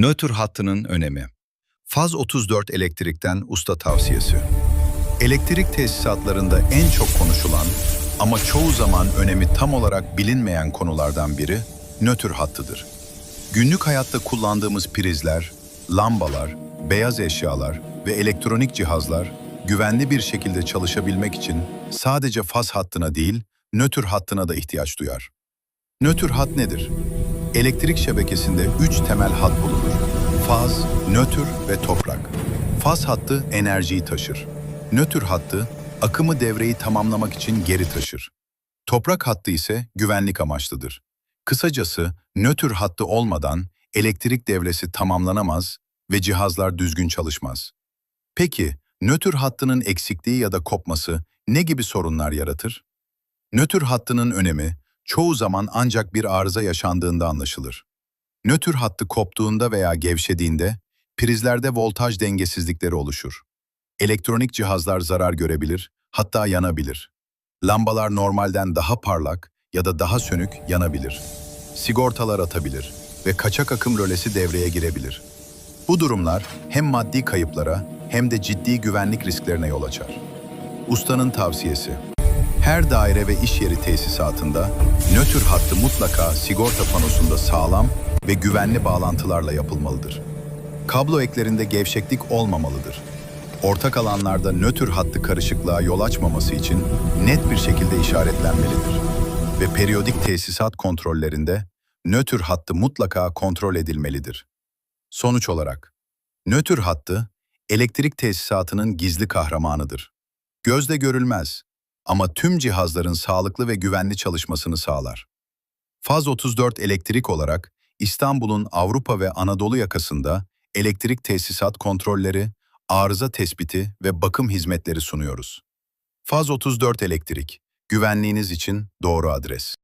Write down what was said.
Nötr hattının önemi. Faz 34 elektrikten usta tavsiyesi. Elektrik tesisatlarında en çok konuşulan ama çoğu zaman önemi tam olarak bilinmeyen konulardan biri nötr hattıdır. Günlük hayatta kullandığımız prizler, lambalar, beyaz eşyalar ve elektronik cihazlar güvenli bir şekilde çalışabilmek için sadece faz hattına değil, nötr hattına da ihtiyaç duyar. Nötr hat nedir? Elektrik şebekesinde üç temel hat bulunur. Faz, nötr ve toprak. Faz hattı enerjiyi taşır. Nötr hattı akımı devreyi tamamlamak için geri taşır. Toprak hattı ise güvenlik amaçlıdır. Kısacası nötr hattı olmadan elektrik devresi tamamlanamaz ve cihazlar düzgün çalışmaz. Peki nötr hattının eksikliği ya da kopması ne gibi sorunlar yaratır? Nötr hattının önemi çoğu zaman ancak bir arıza yaşandığında anlaşılır. Nötr hattı koptuğunda veya gevşediğinde prizlerde voltaj dengesizlikleri oluşur. Elektronik cihazlar zarar görebilir, hatta yanabilir. Lambalar normalden daha parlak ya da daha sönük yanabilir. Sigortalar atabilir ve kaçak akım rölesi devreye girebilir. Bu durumlar hem maddi kayıplara hem de ciddi güvenlik risklerine yol açar. Ustanın tavsiyesi. Her daire ve iş yeri tesisatında nötr hattı mutlaka sigorta panosunda sağlam ve güvenli bağlantılarla yapılmalıdır. Kablo eklerinde gevşeklik olmamalıdır. Ortak alanlarda nötr hattı karışıklığa yol açmaması için net bir şekilde işaretlenmelidir. Ve periyodik tesisat kontrollerinde nötr hattı mutlaka kontrol edilmelidir. Sonuç olarak, nötr hattı elektrik tesisatının gizli kahramanıdır. Gözle görülmez ama tüm cihazların sağlıklı ve güvenli çalışmasını sağlar. Faz 34 elektrik olarak İstanbul'un Avrupa ve Anadolu yakasında elektrik tesisat kontrolleri, arıza tespiti ve bakım hizmetleri sunuyoruz. Faz 34 elektrik, güvenliğiniz için doğru adres.